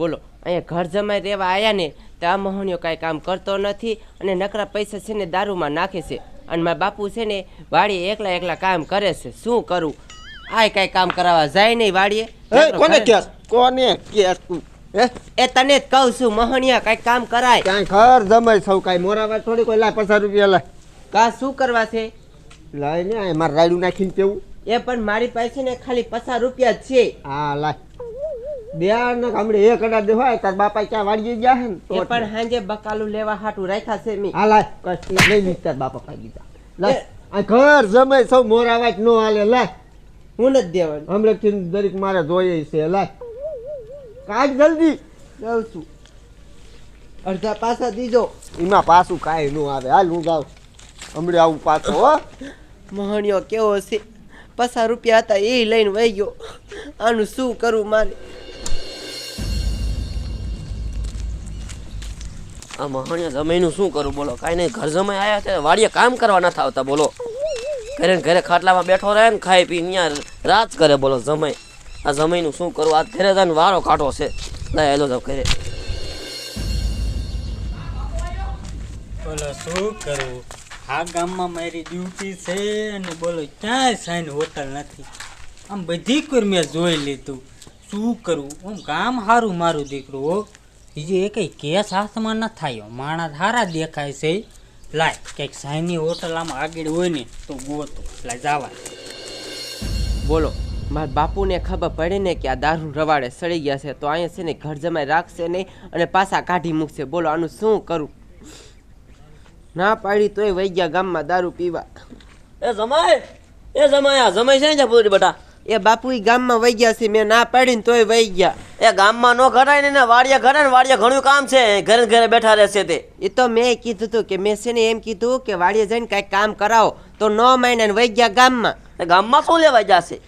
બોલો અહીંયા ઘર જમાઈ રહેવા આવ્યા ને તો આ મહોણીઓ કાંઈ કામ કરતો નથી અને નકરા પૈસા છે ને દારૂમાં નાખે છે. અને મારા બાપુ છે ને વાડીએ એકલા એકલા કામ કરે છે. શું કરું? આય કાંઈ કામ કરાવવા જાય નહીં વાડીએ? કોને કેસ કોને કેસ એ તને જ કહું છું મોહનિયા કાંઈ કામ કરાય. ક્યાંય ઘર જમાઈ સૌ કાંઈ. મોરાવા થોડી કોઈ લાય પચાસ રૂપિયા લાય. કા શું કરવા છે? લાય ને મારે રાયડું નાખીને કેવું એ પણ મારી પાસે ને ખાલી પચાસ રૂપિયા છે. હા લાય. બે ને હમણે એક અડા દે હોય તાર બાપા ક્યાં વાળી ગયા હે ને? તો પણ હાંજે બકાલું લેવા હાટું રાખ્યા છે મી. હાલા લાય લઈ લીધ તાર બાપા પાઈ દીધા લા આ ઘર જમે સૌ મોરાવા જ નો હાલે લા હું નથી દેવાનું. હમણાંથી દરેક મારે જોઈએ છે લાય. કાઢ જલ્દી. જાઉં છું. અડધા પાછા દીજો. એમાં પાછું કાંઈ ન આવે. હાલ હું જાઉં. હમણાં આવું પાછો હો. મહણિયો કેવો છે? પચાસ રૂપિયા હતા એ લઈને વહી ગયો. આનું શું કરવું મારે? આ મહાણિયા જમાઈનું શું કરું બોલો? કાંઈ નહીં, ઘર જમાઈ આવ્યા છે, વાડીએ કામ કરવા નથી આવતા, બોલો. ઘરે ઘરે ખાટલામાં બેઠો રહે ને ખાઈ પી અહીંયા રાજ કરે, બોલો, જમાઈ. આ જમાઈનું શું કરું? આ ઘરે જઈને વારો કાઢો છે. લઈ હેલો, જાવ ઘરે. બોલો, શું કરું? આ ગામમાં મારી ડ્યુટી છે અને બોલો, ક્યાંય સાઈન હોટલ નથી. આમ બધી કોઈ મેં જોઈ લીધું. શું કરવું આમ ગામ સારું મારું દીકરું, હો. બીજું એ કંઈ કેસ હાથમાં ન થાય. માણસ સારા દેખાય છે. લાય કંઈક સાઈનની હોટલ આમાં આગળ હોય ને તો ગોતો લાય જવા. બોલો મારા બાપુને ખબર પડે ને કે આ દારૂ રવાડે સડી ગયા છે તો અહીંયા છે ને ઘર જમાઈ રાખશે નહીં અને પાછા કાઢી મૂકશે. બોલો આનું શું કરું? ના પાડી તોય વહી ગયા ગામમાં દારૂ પીવા. એ જમાય એ જમાઈ આ જમાઈ છે ને પૂરી બેટા? એ બાપુ ઈ ગામમાં વહી ગયા છે મેં ના પાડીને તોય વહી ગયા એ ગામમાં નો ઘટાય ને વાડિયા ઘરે ને વાડિયા ઘણું કામ છે ઘરે ઘરે બેઠા રહેશે તે. એ તો મેં કીધું હતું કે મેં છે ને એમ કીધું કે વાડીએ જઈને કાંઈક કામ કરાવો તો ન માન્યા ને વહી ગયા ગામમાં. એ ગામમાં શું લેવા જશે?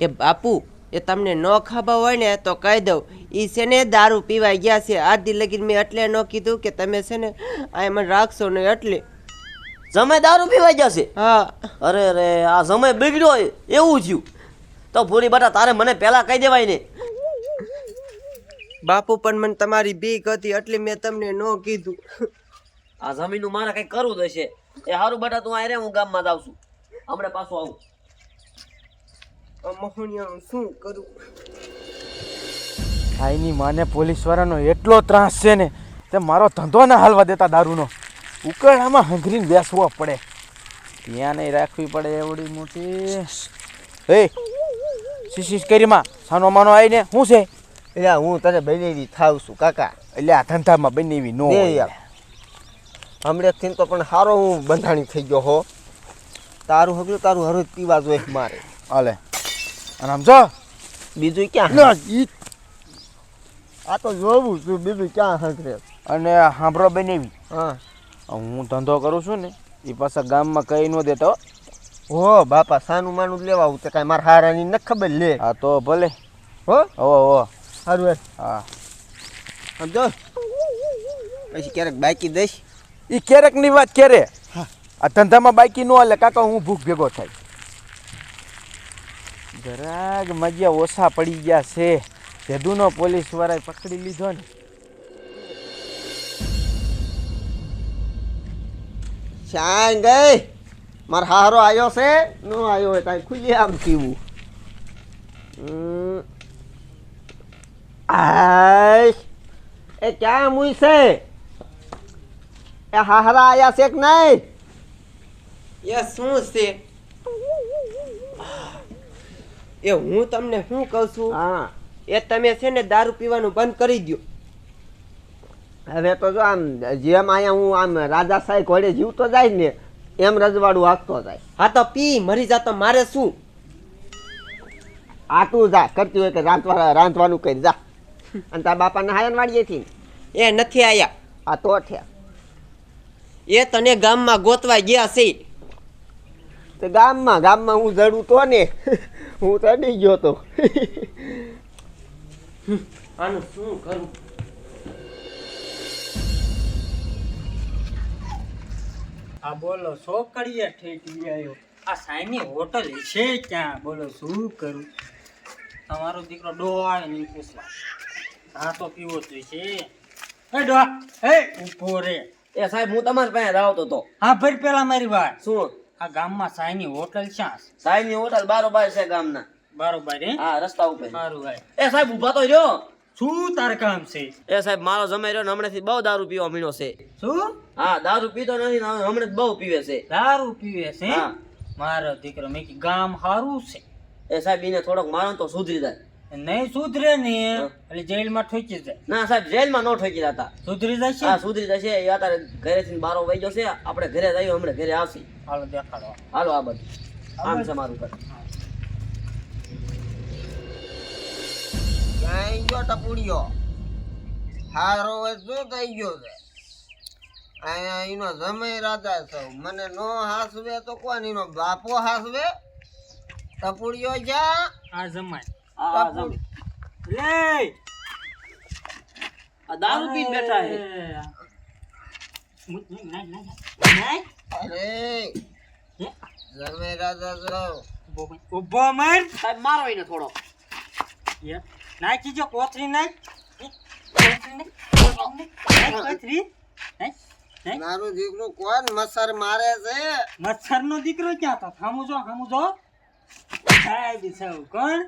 એ બાપુ એ તમને ન ખબર હોય ને તો કહી દઉં. એ છે ને દારૂ પીવા ગયા છે આજ લગીન મેં એટલે ન કીધું કે તમે છે ને આ મને રાખશો ને એટલે. સમય દારૂ પીવા જશે હા. અરે અરે આ સમય બિગડ્યો એવું થયું. તો પૂરી બટા તારે મને પહેલાં કહી દેવાય ને. બાપુ પણ મને તમારી બીક હતી એટલે મેં તમને ન કીધું. આ જમીનનું મારે કંઈ કરવું જ હશે. એ સારું બટા તું આ રે હું ગામમાં જાઉં છું. હમણાં પાછું આવું. આ મોહનિયાનું શું કરું? ભાઈની માને પોલીસવાળાનો એટલો ત્રાસ છે ને તે મારો ધંધો ના હાલવા દેતા દારૂનો. ઉકળામાં હંગરીને બેસવો પડે. ત્યાં નહીં રાખવી પડે એવડી મોટી. એ શીશીશ કરીમાં સાનો માનો આવીને શું છે? એટલે હું તને બનેવી થાવ છું કાકા. એટલે આ ધંધામાં બનેવી નો હમણાં. તો પણ સારો હું બંધાણી થઈ ગયો હો. તારું હગલું તારું હરોજ પીવા જોઈએ મારે. હાલે. અને આમ જો. બીજું ક્યાં? આ તો જોવું છું બીજું ક્યાં હંગરે અને હાંભળો બનેવી. હા. હું ધંધો કરું છું ને એ પાછા ગામમાં કઈ ન દેતો હો બાપા સાનું માનું લેવા આવું. તો કાંઈ મારા હારાની ન ખબર લે. હા તો ભલે. હો? હો હો. સારું હા. સમજો પછી ક્યારેક બાકી દઈશ? એ ક્યારેકની વાત ક્યારે? આ ધંધામાં બાકી ન હાલે કાકા હું ભૂખ ભેગો થાય. જરાક મજ્યા ઓછા પડી ગયા છે. ભેદુનો પોલીસ વાળાએ પકડી લીધો ને. શાન ગઈ મારો હારો આવ્યો છે? નો આવ્યો હોય તાઈ ખુલ્લી આમ પીવું. આય એ ક્યાં મુઈ છે? એ હારા આયા છે કે નહીં? એ શું છે? એ હું તમને શું કહું છું? હા. એ તમે છે ને દારૂ પીવાનું બંધ કરી દો હવે તો જો આમ જેમ અહીંયા હું આમ રાજા સાહેબ ઘોડે જીવતો જાય ને એમ રજવાડું હાંકતો જાય હા તો પી મરી જાતો મારે શું? આટલું જા કરતી હોય કે રાંધવા રાંધવાનું કરી જા. અને તારા બાપાને હાયન વાળીએથી એ નથી આયા. આ તો થયા એ તને ગામમાં ગોતવા ગયા છે. તો ગામમાં ગામમાં હું જડું તો ને? હું ચડી ગયો તો. આનું શું કરું? આ બોલો છોકરીએ ઠેકી આવ્યો. આ સાઈની હોટલ છે ક્યાં? બોલો શું કરું? તમારો દીકરો ડો આવે ને પૂછવા. હા તો પીવો જ છે. એ ડો એ ઊભો રે. એ સાહેબ હું તમારી પાસે રાવતો તો હા ભાઈ પેલા મારી વાત. શું? આ ગામમાં સાઈની હોટલ ક્યાં છે? સાઈની હોટલ બારોબાર છે ગામના. બારોબાર હે? હા રસ્તા ઉપર. સારું ભાઈ. એ સાહેબ ઊભા તો રહ્યો. શું તાર કામ છે? એ સાહેબ મારો જમાઈ રહ્યો ને હમણાંથી બહુ દારૂ પીવા મીણો છે. શું? હા દારૂ પીતો નથી હમણાં હમણાં બહુ પીવે છે. દારૂ પીવે છે? હા. મારો દીકરો મેં ગામ સારું છે. એ સાહેબ એને થોડોક મારો તો સુધરી જાય. નહીં સુધરે ને. એટલે જેલમાં ઠોકી જાય. ના સાહેબ જેલમાં નો ઠોકી જતા. સુધરી જશે? હા સુધરી જશે. એ અત્યારે ઘરેથી બારો વહી જશે આપણે ઘરે જઈએ હમણાં ઘરે આવશે. હાલો દેખાડો. હાલો આ બધું. આમ છે મારું ઘર. ક્યાંય ગયો ટપુડિયો. હારો શું થઈ ગયો છે? અહીંયા એનો જમાઈ રાજા સૌ મને નો હાસવે તો કોણ? એનો બાપો હાસવે? ટપુડિયો જ્યાં આ જમાય લે! આ દારૂ પીને બેઠા હે અરે! જમાઈ રાજા સૌ ઊભો મર. સાહેબ મારો એને થોડો. નાખી જો કોથરી નાખ. મારું દીકરું કોણ? મચ્છર મારે છે. મચ્છરનો દીકરો ક્યાં હતો હામું જો હામું જો. સાહેબ સૌ કોણ?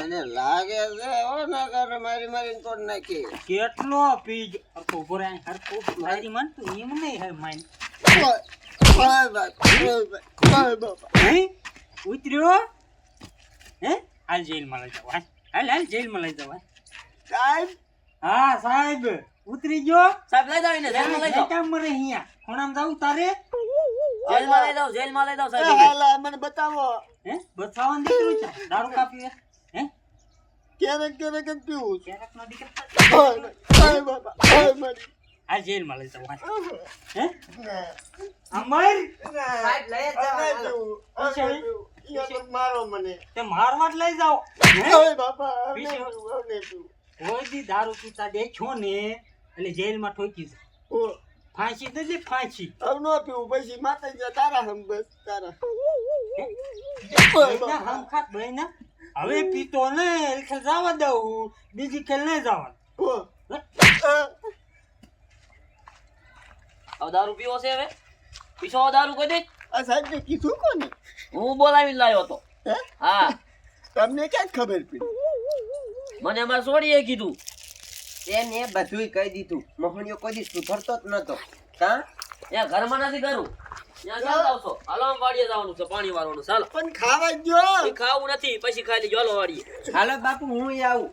એને લાગે છે ઓ ના કરે મારી મારી તોડ નાખી. કેટલો પીજ. અરકો ઊભો રહે હરખો મારી મન તું એમ નહીં હે હે? ઉતર્યો? હે? હાલ જેલમાં લઈ જાવ હાલ હાલ જેલમાં લઈ જવા સાહેબ? હા સાહેબ. ઉતરી ગયો? સાહેબ લઈ જાવ એને જેલમાં લઈ જાવ કેમ મરે અહીંયા? ખૂણામાં જાવ તારે? જેલમાં લઈ જાવ જેલમાં લઈ જાવ સાહેબ હાલ મને બતાવો. હે? બતાવવાનું દીકરું છે? દારૂ કાપી હે? ક્યારેક ક્યારેક જ પીવું છું ક્યારેકનો દીકરો. આ જેલમાં લઈ જાવ હે અમર? સાહેબ લઈ જ જવાનું. નહીં? પીવું. ઈયો તો મારો મને. તે મારવા જ લઈ જાઓ. ઓય બાપા અમે પીછે. પીવું, અમે પીવું. કોઈ દી દારૂ પીતા દેખ્યો ને એટલે જેલમાં ઠોકી જાય ફાંસી દે દે ફાંસી. હવે નો પીવું પછી માતાજી તારા હમ બસ તારા. ભાઈના હમખાત ભાઈના હવે પીતો ને એટલે જવા દઉં. બીજી ખેલ નહીં જવા ઓ, અ, હવે દારૂ પીવો છે હવે. પીછો દારૂ કોઈ દે. આ સાહેબને કીધું કોને? હું બોલાવીને લાવ્યો હતો. હા? તમને ક્યાં ખબર પડી? મને એમાં સોડીએ કીધું. એને બધું કહી દીધું. મોહણીઓ કોઈ દી સુધરતો જ નતો. હા ત્યાં ઘરમાં નથી કરું ત્યાં ચાલ આવશો હાલો જવાનું છે પાણી ચાલો. પણ ખાવા. ખાવું નથી પછી ખાલી જોલો વાળીએ હાલો બાપુ હું આવું.